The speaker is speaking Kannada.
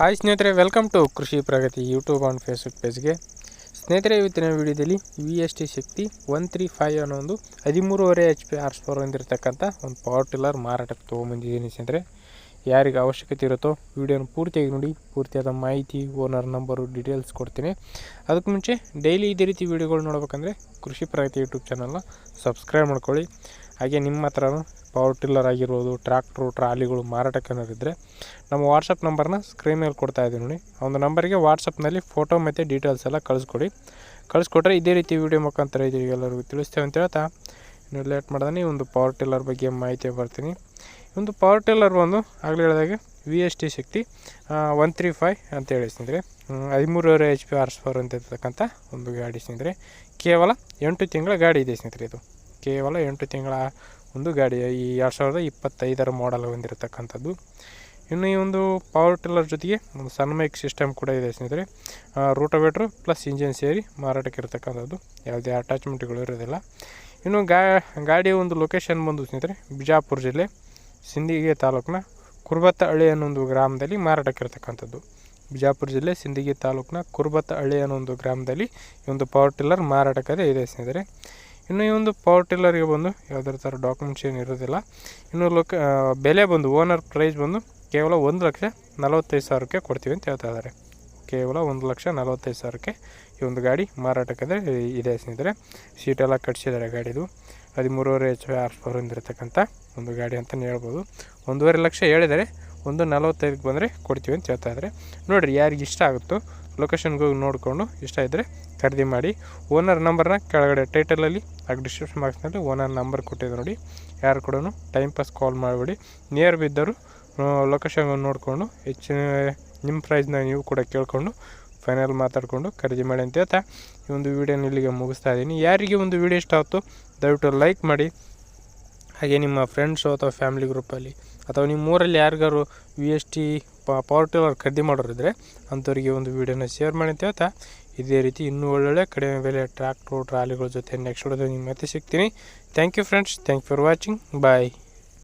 ಹಾಯ್ ಸ್ನೇಹಿತರೆ welcome to Krishi Pragati YouTube and Facebook ಪೇಜ್ಗೆ ಸ್ನೇಹಿತರೆ, ಇವತ್ತಿನ ವಿಡಿಯೋದಲ್ಲಿ V S T Shakti one three five ಅನ್ನೋ ಒಂದು ಹದಿಮೂರುವರೆ ಎಚ್ ಪಿ ಆರ್ಸ್ ಪವರ್ ಹೊಂದಿರತಕ್ಕಂಥ ಒಂದು ಪವರ್ ಟಿಲ್ಲರ್ ಮಾರಾಟಕ್ಕೆ ತೊಗೊಂಬಂದಿದ್ದೀನಿ ಸ್ನೇಹಿತರೆ. ಯಾರಿಗೆ ಅವಶ್ಯಕತೆ ಇರುತ್ತೋ ವಿಡಿಯೋನ ಪೂರ್ತಿಯಾಗಿ ನೋಡಿ, ಪೂರ್ತಿಯಾದ ಮಾಹಿತಿ ಓನರ್ ನಂಬರು ಡೀಟೇಲ್ಸ್ ಕೊಡ್ತೀನಿ. ಅದಕ್ಕೆ ಮುಂಚೆ ಡೈಲಿ ಇದೇ ರೀತಿ ವೀಡಿಯೋಗಳು ನೋಡಬೇಕಂದ್ರೆ ಕೃಷಿ ಪ್ರಗತಿ ಯೂಟ್ಯೂಬ್ ಚಾನಲ್ನ ಸಬ್ಸ್ಕ್ರೈಬ್ ಮಾಡ್ಕೊಳ್ಳಿ. ಹಾಗೆ ನಿಮ್ಮ ಹತ್ರನೂ ಪವರ್ ಟಿಲ್ಲರ್ ಆಗಿರ್ಬೋದು ಟ್ರ್ಯಾಕ್ಟ್ರು ಟ್ರಾಲಿಗಳು, ಮಾರಾಟಕ್ಕೆ ಏನಾರಿದ್ದರೆ ನಮ್ಮ ವಾಟ್ಸಪ್ ನಂಬರ್ನ ಸ್ಕ್ರೀನ್ ಮೇಲೆ ಕೊಡ್ತಾ ಇದ್ದೀನಿ ನೋಡಿ. ಆ ಒಂದು ನಂಬರಿಗೆ ವಾಟ್ಸಪ್ನಲ್ಲಿ ಫೋಟೋ ಮತ್ತು ಡೀಟೇಲ್ಸ್ ಎಲ್ಲ ಕಳಿಸ್ಕೊಡಿ. ಕಳಿಸ್ಕೊಟ್ರೆ ಇದೇ ರೀತಿ ವೀಡಿಯೋ ಮುಖಾಂತರ ಇದ್ದೀವಿ ಎಲ್ಲರಿಗೂ ತಿಳಿಸ್ತೇವೆ ಅಂತ ಹೇಳ್ತಾ. ಇನ್ನು ಲೇಟ್ ಮಾಡ್ದೆ ಒಂದು ಪವರ್ ಟಿಲ್ಲರ್ ಬಗ್ಗೆ ಮಾಹಿತಿ ಬರ್ತೀನಿ. ಒಂದು ಪವರ್ ಟಿಲ್ಲರ್ ಒಂದು ಆಗಲೇ ಹೇಳಿದಾಗೆ V S T Shakti one three five ಅಂತ ಹೇಳಿ ಸ್ನೇಹಿತರೆ. ಹದಿಮೂರುವರೆ ಎಚ್ ಪಿ ಆರ್ಸ್ ಫೋರ್ ಅಂತ ಇರ್ತಕ್ಕಂಥ ಒಂದು ಗಾಡಿ ಸ್ನೇಹಿತರೆ. ಕೇವಲ ಎಂಟು ತಿಂಗಳ ಗಾಡಿ ಇದೆ ಸ್ನೇಹಿತರೆ ಇದು. ಕೇವಲ ಎಂಟು ತಿಂಗಳ ಒಂದು ಗಾಡಿ ಈ ಎರಡು ಸಾವಿರದ ಇಪ್ಪತ್ತೈದರ ಮಾಡೆಲ್ ಹೊಂದಿರತಕ್ಕಂಥದ್ದು ಇನ್ನು ಈ ಒಂದು ಪವರ್ ಟಿಲ್ಲರ್ ಜೊತೆಗೆ ಒಂದು ಸನ್ಮೈಕ್ ಸಿಸ್ಟಮ್ ಕೂಡ ಇದೆ ಸ್ನೇಹಿತರೆ. ರೂಟೋವೇಟ್ರು ಪ್ಲಸ್ ಇಂಜಿನ್ ಸೇರಿ ಮಾರಾಟಕ್ಕೆ ಇರತಕ್ಕಂಥದ್ದು. ಯಾವುದೇ ಅಟ್ಯಾಚ್ಮೆಂಟ್ಗಳು ಇರೋದಿಲ್ಲ. ಇನ್ನು ಗಾ, ಗಾಡಿಯ ಒಂದು ಲೊಕೇಶನ್ ಬಂದು ಸ್ನೇಹಿತರೆ, ಬಿಜಾಪುರ ಜಿಲ್ಲೆ. ಸಿಂದಗಿ ತಾಲೂಕಿನ ಕುರ್ಬತ್ತಹಳ್ಳಿ ಅನ್ನೋ ಒಂದು ಗ್ರಾಮದಲ್ಲಿ ಮಾರಾಟಕ್ಕೆ ಇರತಕ್ಕಂಥದ್ದು. ಬಿಜಾಪುರ ಜಿಲ್ಲೆ ಸಿಂದಗಿ ತಾಲೂಕಿನ ಕುರ್ಬತ್ತಹಳ್ಳಿ ಅನ್ನೋ ಒಂದು ಗ್ರಾಮದಲ್ಲಿ ಈ ಒಂದು ಪವರ್ ಟಿಲ್ಲರ್ ಮಾರಾಟಕ್ಕದೆ ಇದೆ ಸ್ನೇಹಿತರೆ. ಇನ್ನು ಈ ಒಂದು ಪವರ್ ಟಿಲ್ಲರ್ಗೆ ಬಂದು ಯಾವುದೇ ಥರ ಡಾಕ್ಯುಮೆಂಟ್ಸ್ ಏನು ಇರೋದಿಲ್ಲ. ಇನ್ನು ಲೊಕ ಬೆಲೆ ಬಂದು ಓನರ್ ಪ್ರೈಸ್ ಬಂದು ಕೇವಲ ಒಂದು ಲಕ್ಷ ನಲವತ್ತೈದು ಸಾವಿರಕ್ಕೆ ಕೊಡ್ತೀವಿ ಅಂತ ಹೇಳ್ತಾ ಇದ್ದಾರೆ. ಕೇವಲ ಒಂದು ಲಕ್ಷ ನಲವತ್ತೈದು ಸಾವಿರಕ್ಕೆ ಈ ಒಂದು ಗಾಡಿ ಮಾರಾಟಕ್ಕೆ ಇದೆ ಸ್ನೇಹಿತರೆ. ಸೀಟೆಲ್ಲ ಕಟ್ಸಿದ್ದಾರೆ ಗಾಡಿದು. ಹದಿಮೂರುವರೆ ಎಚ್ ಆರ್ ಪವರ್ ಹೊಂದಿರತಕ್ಕಂಥ ಒಂದು ಗಾಡಿ ಅಂತಲೇ ಹೇಳ್ಬೋದು. ಒಂದೂವರೆ ಲಕ್ಷ ಹೇಳಿದರೆ ಒಂದು ನಲವತ್ತೈದಕ್ಕೆ ಬಂದರೆ ಕೊಡ್ತೀವಿ ಅಂತ ಹೇಳ್ತಾ ಇದ್ದಾರೆ. ನೋಡಿರಿ, ಯಾರಿಗೆ ಇಷ್ಟ ಆಗುತ್ತೋ ಲೊಕೇಶನ್ಗೆ ಹೋಗಿ ನೋಡಿಕೊಂಡು ಇಷ್ಟ ಇದ್ದರೆ ಖರೀದಿ ಮಾಡಿ. ಓನರ್ ನಂಬರ್ನ ಕೆಳಗಡೆ ಟೈಟಲಲ್ಲಿ ಹಾಗೆ ಡಿಸ್ಕ್ರಿಪ್ಷನ್ ಬಾಕ್ಸ್ನಲ್ಲಿ ಓನರ್ ನಂಬರ್ ಕೊಟ್ಟಿದ್ದು ನೋಡಿ. ಯಾರು ಕೂಡ ಟೈಮ್ ಪಾಸ್ ಕಾಲ್ ಮಾಡಿಬಿಡಿ. ನಿಯರ್ ಬಿದ್ದರು ಲೊಕೇಶನ್ ನೋಡಿಕೊಂಡು ಹೆಚ್ಚಿನ, ನಿಮ್ಮ ಪ್ರೈಸ್ನ ನೀವು ಕೂಡ ಕೇಳಿಕೊಂಡು ಫೈನಲ್ ಮಾತಾಡಿಕೊಂಡು ಖರೀದಿ ಮಾಡಿ ಅಂತ ಹೇಳ್ತಾ ಈ ಒಂದು ವೀಡಿಯೋನ ಇಲ್ಲಿಗೆ ಮುಗಿಸ್ತಾ ಇದ್ದೀನಿ. ಯಾರಿಗೆ ಒಂದು ವೀಡಿಯೋ ಇಷ್ಟ ಆಯಿತು ದಯವಿಟ್ಟು ಲೈಕ್ ಮಾಡಿ. ಹಾಗೆ ನಿಮ್ಮ ಫ್ರೆಂಡ್ಸು ಅಥವಾ ಫ್ಯಾಮಿಲಿ ಗ್ರೂಪಲ್ಲಿ ಅಥವಾ ನಿಮ್ಮ ಊರಲ್ಲಿ ಯಾರಿಗಾರು V S T power tiller ಖರೀದಿ ಮಾಡೋರಿದ್ರೆ ಅಂಥವ್ರಿಗೆ ಒಂದು ವೀಡಿಯೋನ ಶೇರ್ ಮಾಡಿ ಅಂತ ಹೇಳ್ತಾ, ಇದೇ ರೀತಿ ಇನ್ನೂ ಒಳ್ಳೊಳ್ಳೆ ಕಡಿಮೆ ಬೆಲೆ ಟ್ರ್ಯಾಕ್ಟ್ರು ಟ್ರಾಲಿಗಳ ಜೊತೆ ನೆಕ್ಸ್ಟ್ ವಿಡಿಯೋದಲ್ಲಿ ನಿಮ್ಮ ಮತ್ತೆ ಸಿಗ್ತೀನಿ. Thank you friends thank for watching bye